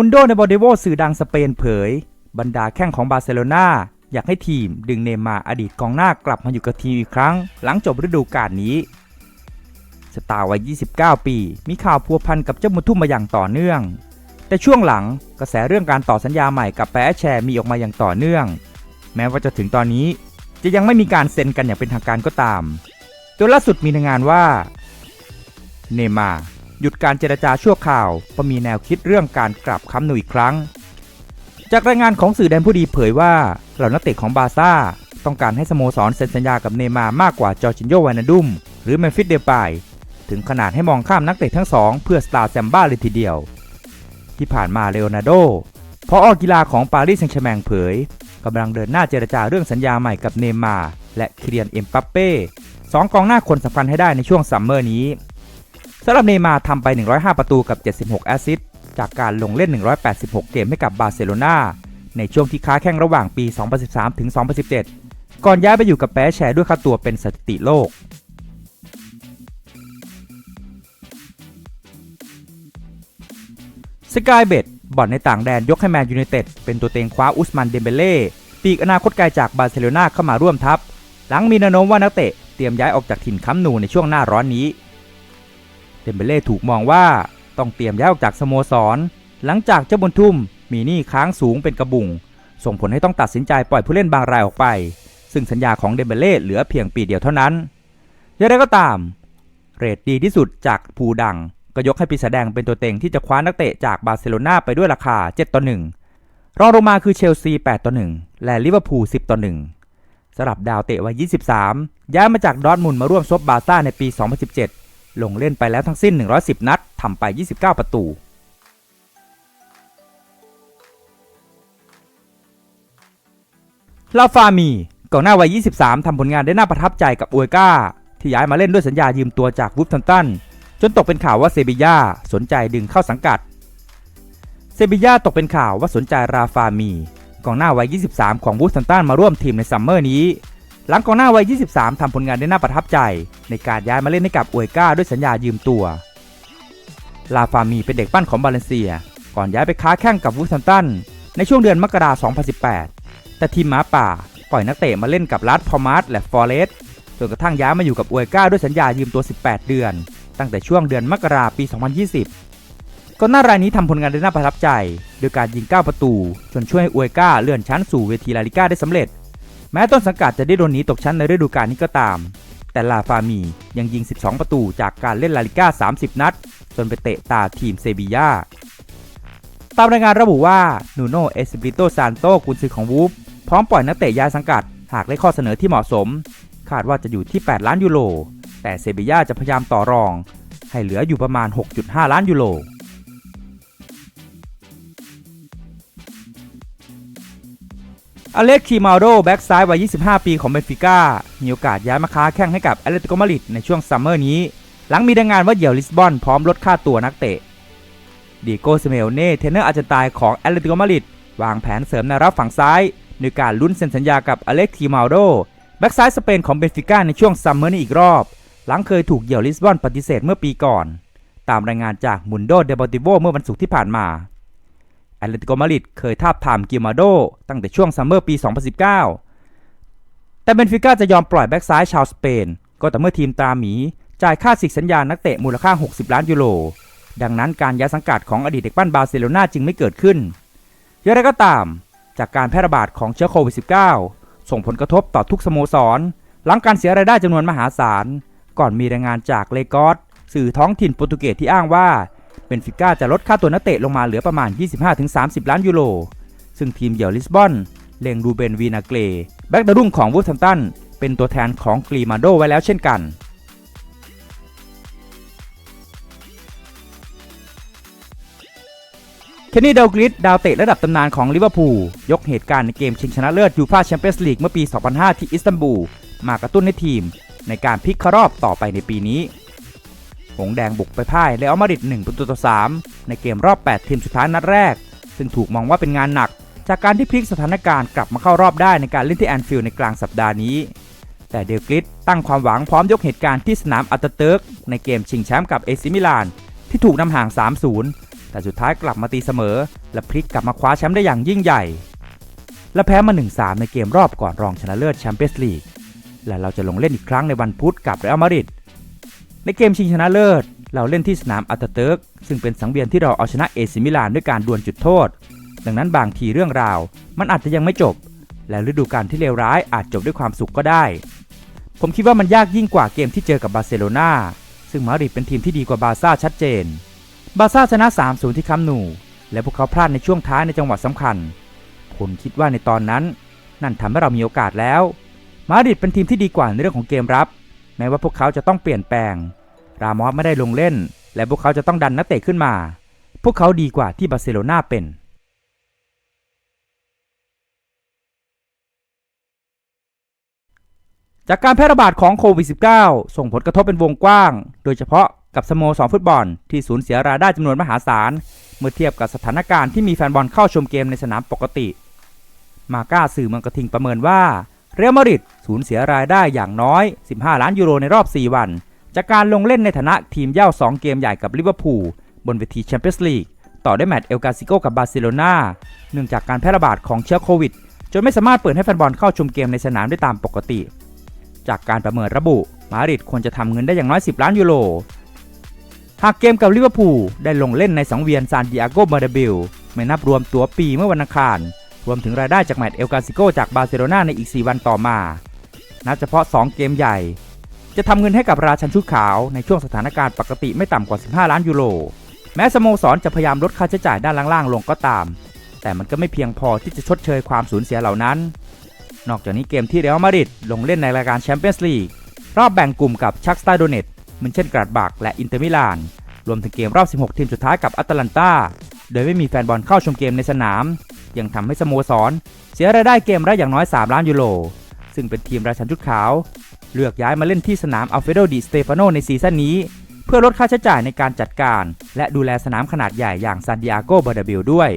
มุนโดในบอเดโวสื่อดังสเปนเผย บรรดาแข้งของบาร์เซโลนาอยากให้ทีมดึงเนย์มาอดีตกองหน้ากลับมาอยู่กับทีมอีกครั้ง หลังจบฤดูกาลนี้สตาร์วัย 29 ปี มีข่าวพัวพันกับเจ้ามุทุ่มมาอย่างต่อเนื่อง แต่ช่วงหลังกระแสเรื่องการต่อสัญญาใหม่กับแปะแชร์มีออกมาอย่างต่อเนื่อง แม้ว่าจะถึงตอนนี้จะยังไม่มีการเซ็นกันอย่างเป็นทางการก็ตามโดยล่าสุดมีรายงานว่า เนมา หยุดการเจรจาชั่วคราวเพราะมีแนวคิดเรื่องการกลับค้ำหนูอีกครั้ง จากรายงานของสื่อแดนผู้ดีเผยว่าเหล่านักเตะของบาซ่าต้องการให้สโมสรเซ็นสัญญากับเนมามากกว่าจอร์จินโยวานาดุมหรือเมฟิสเดปายถึงขนาดให้มองข้ามนักเตะทั้งสองเพื่อสตาร์แซมบ้าเลยทีเดียว ที่ผ่านมาเลโอนาร์โดพออกีฬาของปารีสแซงต์แชร์แมงเผยกำลังเดินหน้าเจรจาเรื่องสัญญาใหม่กับเนมาและคิเลียนเอ็มปัปเป้สองกองหน้าคนสำคัญให้ได้ในช่วงซัมเมอร์นี้ สำหรับเนย์มาร์ทำไป 105 ประตูกับ 76 แอสซิสต์จากการลงเล่น 186 เกมให้กับบาร์เซโลนาในช่วงที่ค้าแข่งระหว่างปี 2013 ถึง 2017 ก่อนย้ายไปอยู่กับแปะแชร์ด้วยค่าตัวเป็นสถิติโลก สกายเบดบ่อนในต่างแดนยกให้แมนยูไนเต็ดเป็นตัวเต็งคว้าอุสมันเดมเบเล่ปีกอนาคตไกลจากบาร์เซโลนาเข้ามาร่วมทัพ หลังมีแนวโน้มว่านักเตะเตรียมย้ายออกจากถิ่นค้ำนูในช่วงหน้าร้อนนี้ เดมเบเล่ถูกมองว่าต้องเตรียมย้ายออกจากสโมสร หลังจากเจ้าบุญทุ่มมีหนี้ค้างสูงเป็นกระบุงส่งผลให้ต้องตัดสินใจปล่อยผู้เล่นบางรายออกไป ซึ่งสัญญาของเดมเบเล่เหลือเพียงปีเดียวเท่านั้นอย่างไรก็ตาม เรทดีที่สุดจากภูดัง ก็ยกให้ปีศาจแดงเป็นตัวเต็งที่จะคว้านักเตะจากบาร์เซโลนาไปด้วยราคา 7 ต่อ 1 รองลงมาคือเชลซี 8 ต่อ 1 และลิเวอร์พูล 10 ต่อ 1สำหรับดาวเตะวัย 23 ย้ายมาจากดอร์ทมุนมาร่วมซบบาซ่าในปี 2017 ลงเล่นไปแล้วทั้งสิ้น 110 นัดทำไป 29 ประตูลาฟามีกองหน้าวัย 23 ทำผลงานได้น่าประทับใจกับอวยก้า ที่ย้ายมาเล่นด้วยสัญญายืมตัวจากวูฟทัมตัน จนตกเป็นข่าวว่าเซบีย่าสนใจดึงเข้าสังกัด เซบีย่าตกเป็นข่าวว่าสนใจราฟามีกองหน้าวัย 23 ของวูฟทัมตันมาร่วมทีมในซัมเมอร์นี้ หลังกองหน้าวัย 23 ทำผลงานได้น่าประทับใจ ในการย้ายมาเล่นให้กับอวยก้าด้วยสัญญายืมตัว ลาฟามีเป็นเด็กปั้นของบาเลนเซีย ก่อนย้ายไปค้าแข่งกับวูฟทัมตัน ในช่วงเดือนมกราคม 2018 แต่ทีมหมาป่า ปล่อยนักเตะมาเล่นกับลัดพอมาร์ตและฟอเรสต์จนกระทั่งย้ายมาอยู่กับอวยก้าด้วยสัญญายืมตัว 18 เดือน ตั้งแต่ช่วงเดือนมกราปี 2020ก่อนหน้ารายนี้ทำผลงานได้น่าประทับใจ โดยการยิง 9 ประตู จนช่วยให้อวยก้าเลื่อนชั้นสู่เวทีลาลิก้าได้สำเร็จ แม้ต้นสังกัดจะได้โดนหนีตกชั้นในฤดูกาลนี้ก็ตาม แต่ลาฟามียังยิง 12 ประตูจากการเล่นลาลิก้า 30 นัด จนไปเตะตาทีมเซบีย่าตามรายงานระบุว่านูโนเอสปิโตซานโตกุนซือของวูฟพร้อมปล่อยนักเตะย้ายสังกัด หากได้ข้อเสนอที่เหมาะสม คาดว่าจะอยู่ที่ 8 ล้านยูโร แต่เซบีย่าจะพยายามต่อรอง ให้เหลืออยู่ประมาณ 6.5 ล้านยูโร อเล็กคีมาโดแบ็กซ้ายวัย 25 ปีของเบนฟิก้า มีโอกาสย้ายมาค้าแข่งให้กับแอตเลติโกมาดริดในช่วงซัมเมอร์นี้ หลังมีรายงานว่าเหยี่ยวลิสบอนพร้อมลดค่าตัวนักเตะดีโกซิเมลเน่เทนเนอร์อาร์เจนตายของแอตเลติโกมาดริดวางแผนเสริมแนวรับฝั่งซ้ายโดยการลุ้นเซ็นสัญญากับอเล็กทีมาโดแบ็กซ้ายสเปนของเบนฟิก้าในช่วงซัมเมอร์นี้อีกรอบ หลังเคยถูกเหยี่ยวลิสบอนปฏิเสธเมื่อปีก่อน ตามรายงานจากมุนโดเดบอติโวเมื่อวันศุกร์ที่ผ่านมา แอตเลติโกมาดริดเคยทาบทามกิมาโดตั้งแต่ช่วงซัมเมอร์ปี 2019 แต่เบนฟิก้าจะยอมปล่อยแบ็กซ้ายชาวสเปน ก็แต่อเมื่อทีมตราหมี จ่ายค่าสิกสัญญานักเตะมูลค่า 60 ล้านยูโร ดังนั้นการย้ายสังกัดของอดีตเด็กปั้นบาร์เซโลนาจึงไม่เกิดขึ้นอย่างไรก็ตาม จากการแพร่ระบาดของเชื้อโควิด -19 ส่งผลกระทบต่อทุกสโมสร หลังการเสียรายได้จำนวนมหาศาล ก่อนมีรายงานจากเลกอสสื่อท้องถิ่นโปรตุเกสที่อ้างว่า เบนฟิก้าจะลดค่าตัวนักเตะลงมาเหลือประมาณ 25-30 ล้านยูโร ซึ่งทีมเหยี่ยวลิสบอนเล็งรูเบนวีนาเกรแบ็กดารุ่งของวูฟแฮมตันเป็นตัวแทนของกรีมาโดไว้แล้วเช่นกันเคนนี่เดลกริดดาวเตะระดับตำนานของลิเวอร์พูลยกเหตุการณ์ในเกมชิงชนะเลิศยูฟ่าแชมเปี้ยนส์ลีกเมื่อปี 2005 ที่อิสตันบูล มากระตุ้นให้ทีม ในการพลิกเข้ารอบต่อไปในปีนี้ หงแดงบุกไปพ่ายเลอัลมาดริด1ประตูต่อ3ในเกมรอบ 8 ทีมสุดท้ายนัดแรก ซึ่งถูกมองว่าเป็นงานหนัก จากการที่พลิกสถานการณ์กลับมาเข้ารอบได้ในการเล่นที่แอนฟิลด์ในกลางสัปดาห์นี้ แต่เดลกริดตั้งความหวังพร้อมยกเหตุการณ์ที่สนามอัตเตอร์เติร์กในเกมชิงแชมป์กับเอซิมิลานที่ถูกนำห่าง 3-0 แต่สุดท้ายกลับมาตีเสมอ และพลิกกลับมาคว้าแชมป์ได้อย่างยิ่งใหญ่ และแพ้มา 1-3 ในเกมรอบก่อนรองชนะเลิศแชมเปี้ยนส์ลีกและเราจะลงเล่นอีกครั้งในวันพุธกับเรอัลมาดริด ในเกมชิงชนะเลิศ เราเล่นที่สนามอัลตเติร์กซึ่งเป็นสังเวียนที่เราเอาชนะเอซิมิลานด้วยการดวลจุดโทษ ดังนั้นบางทีเรื่องราว มันอาจจะยังไม่จบ และฤดูกาลที่เลวร้ายอาจจบด้วยความสุขก็ได้ ผมคิดว่ามันยากยิ่งกว่าเกมที่เจอกับบาร์เซโลนาซึ่งมาดริดเป็นทีมที่ดีกว่าบาร์ซ่าชัดเจน บาร์ซ่าชนะ 3-0 ที่คัมนูและพวกเขาพลาดในช่วงท้ายในจังหวะสำคัญผมคิดว่าในตอนนั้น นั่นทำให้เรามีโอกาสแล้ว มาดริดเป็นทีมที่ดีกว่าในเรื่องของเกมรับ แม้ว่าพวกเขาจะต้องเปลี่ยนแปลง รามอสไม่ได้ลงเล่น และพวกเขาจะต้องดันนักเตะขึ้นมา พวกเขาดีกว่าที่บาร์เซโลนาเป็นจากการแพร่ระบาดของโควิด -19 ส่งผลกระทบเป็นวงกว้าง โดยเฉพาะกับสโมสรฟุตบอล ที่สูญเสียรายได้จำนวนมหาศาล เมื่อเทียบกับสถานการณ์ที่มีแฟนบอลเข้าชมเกมในสนามปกติ มาก้าสื่อเมืองกระทิงประเมินว่า เรอัลมาดริดสูญเสียรายได้อย่างน้อย 15 ล้านยูโรในรอบ 4 วัน จากการลงเล่นในฐานะทีมเย่า 2 เกมใหญ่กับลิเวอร์พูลบนเวทีแชมเปี้ยนส์ลีกต่อด้วยแมตช์เอลกาซิโกกับบาร์เซโลนาเนื่องจากการแพร่ระบาดของเชื้อโควิด จนไม่สามารถเปิดให้แฟนบอลเข้าชมเกมในสนามได้ตามปกติ จากการประเมินระบุ มาริดควรจะทำเงินได้อย่างน้อย 10 ล้านยูโร หากเกมกับลิเวอร์พูลได้ลงเล่นในสังเวียนซานดิเอโกบอร์เดบิลไม่นับรวมตัวปีเมื่อวันอังคาร รวมถึงรายได้จากแมตช์เอลกาซิโกจากบาร์เซโลนาในอีก 4 วันต่อมา นับเฉพาะ 2 เกมใหญ่ จะทำเงินให้กับราชันชุดขาวในช่วงสถานการณ์ปกติไม่ต่ำกว่า 15 ล้านยูโร แม้สโมสรจะพยายามลดค่าใช้จ่ายด้านล่างๆลงก็ตาม แต่มันก็ไม่เพียงพอที่จะชดเชยความสูญเสียเหล่านั้น นอกจากนี้เกมที่เรอัลมาดริดลงเล่นในรายการแชมเปี้ยนส์ลีกรอบแบ่งกลุ่มกับชักสตาโดเนตมันเช่นกราดบักและอินเตอร์มิลาน รวมถึงเกมรอบ 16 ทีมสุดท้ายกับอัตแลนตาโดยไม่มีแฟนบอลเข้าชมเกมในสนาม ยังทำให้สโมสร เสียรายได้เกมละอย่างน้อย 3 ล้านยูโร ซึ่งเป็นทีมราชันชุดขาว เลือกย้ายมาเล่นที่สนามอัลเฟโดดิสเตฟานโนในซีซั่นนี้ เพื่อลดค่าใช้จ่ายในการจัดการ และดูแลสนามขนาดใหญ่อย่างซานดิอาโกบาร์เดบิลด้วย